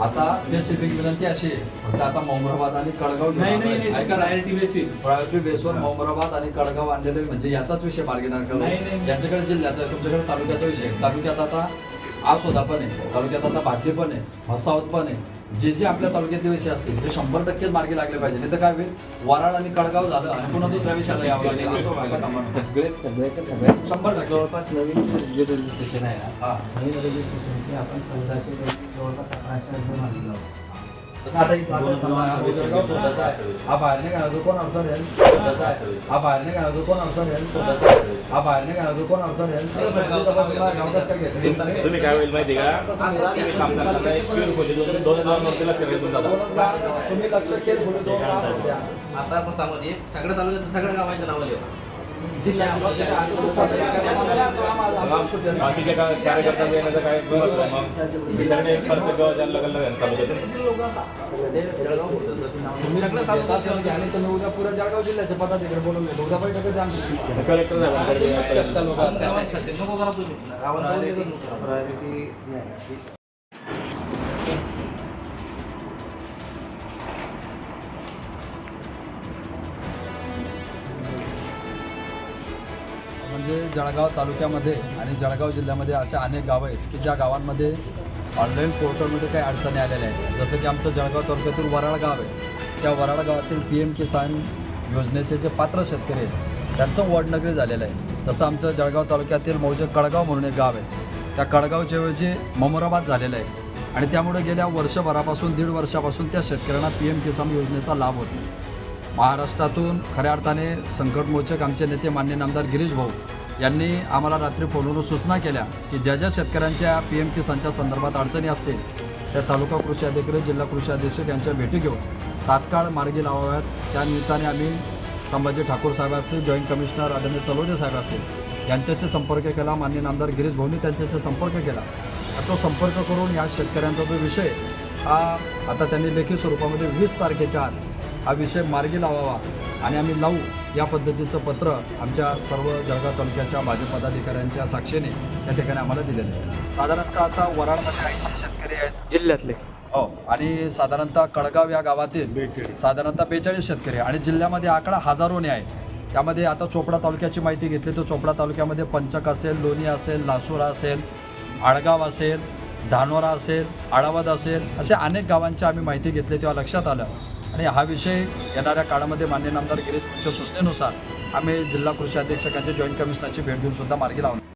आता स्पेसिफिक विनंती अशी आहे फक्त आता मौमराबाद आणि कडगाव घेऊन नाही आलोय. नाही नाही ऐका बेसिस बेसवर मौमराबाद आणि कडगाव आणलेले म्हणजे याचाच विषय मार्गीनार करू नाही, नाही, नाही. यांच्याकडे जिल्ह्याचा तुमच्याकडे तालुक्याचा विषय. तालुक्यात आता आसोदा पण आहे तालुक्यात आता भाटली पण आहे म्हसावत पण आहे जे जे आपल्या तालुक्यातले विषय असतील ते शंभर टक्केच मार्गी लागले पाहिजे. नाही तर काय होईल? वराड आणि कडगाव झालं आणि पुन्हा दुसऱ्या विषयाला यावं लागेल असं व्हायला कामा नये. सगळे सगळ्याच्या शंभर टक्के. जवळपास नवीन जे रजिस्ट्रेशन आहे ना हा. नवीन रजिस्ट्रेशनची आपण पंधराशे जवळपास अकराशे लावतो आता इथं हा. हा बाहेर नाही घालायचो कोण अडचण येईल. हा बाहेर नाही घालायचो कोण अडचण येईल. हा बाहेर नाही घालायचो कोण येईल? तुम्ही काय होईल माहिती का तुम्ही काम करताना एक pure खोली दोन दोन हजार नोकरी लक्ष तुम्ही केलं. आता आपण सांगू सगळ्या तालुक्यात सगळ्या गावांच्या नावं लिहू बाकीचे काय कार्यकर्ता येण्याचं काय मग. एक परत गाव जायला लागलं उद्या पुऱ्या जळगाव जिल्ह्याच्या पदाधिकारी बोलवले उद्या बैठकच आमची कलेक्टर नको म्हणजे जळगाव तालुक्यामध्ये आणि जळगाव जिल्ह्यामध्ये असे अनेक गावं आहेत की ज्या गावांमध्ये ऑनलाईन पोर्टलमध्ये काही अडचणी आलेल्या आहेत. जसं की आमचं जळगाव तालुक्यातील वराळ गाव आहे. त्या वराळ गावातील पी एम किसान योजनेचे जे पात्र शेतकरी आहेत त्यांचं वडनगरी झालेलं आहे. तसं आमचं जळगाव तालुक्यातील मौजे कळगाव म्हणून एक गाव आहे. त्या कळगावच्या ऐवजी ममराबाद झालेलं आहे. आणि त्यामुळे गेल्या वर्षभरापासून दीड वर्षापासून त्या शेतकऱ्यांना पी एम किसान योजनेचा लाभ होत नाही. महाराष्ट्रातून खऱ्या अर्थाने संकटमोचक आमचे नेते मान्य नामदार गिरीश भाऊ यांनी आम्हाला रात्री फोनवरून सूचना केल्या की ज्या ज्या शेतकऱ्यांच्या पी एम किसानच्या संदर्भात अडचणी असतील त्या तालुका कृषी अधिकारी जिल्हा कृषी अधीक्षक यांच्या भेटी घेऊन तात्काळ मार्गी लावाव्यात. त्या निमित्ताने आम्ही संभाजी ठाकूर साहेब असतील जॉईंट कमिशनर आदरणीय चलोदे साहेब असतील यांच्याशी संपर्क केला. मान्य नामदार गिरीश भाऊंनी त्यांच्याशी संपर्क केला. तो संपर्क करून या शेतकऱ्यांचा जो विषय हा आता त्यांनी लेखी स्वरूपामध्ये वीस तारखेच्या आत हा विषय मार्गी लावावा. आणि आम्ही लावू या पद्धतीचं पत्र आमच्या सर्व जळगाव तालुक्याच्या भाजप पदाधिकाऱ्यांच्या साक्षीने या ठिकाणी आम्हाला दिलेलं आहे. साधारणतः आता वराडमध्ये ऐंशी शेतकरी आहेत. जिल्ह्यातले. हो आणि साधारणतः कळगाव या गावातील साधारणतः बेचाळीस शेतकरी आणि जिल्ह्यामध्ये आकडा हजारोने आहे. त्यामध्ये आता चोपडा तालुक्याची माहिती घेतली तर चोपडा तालुक्यामध्ये पंचक असेल लोणी असेल लासुरा असेल आडगाव असेल धानोरा असेल आळावद असेल असे अनेक गावांची आम्ही माहिती घेतली तेव्हा लक्षात आलं. आणि हा विषय येणाऱ्या काळामध्ये मान्य नामदार गिरीशच्या सूचनेनुसार आम्ही जिल्हा कृषी अधीक्षकांच्या जॉईंट कमिशनरची भेट घेऊन सुद्धा मार्गी लावणार.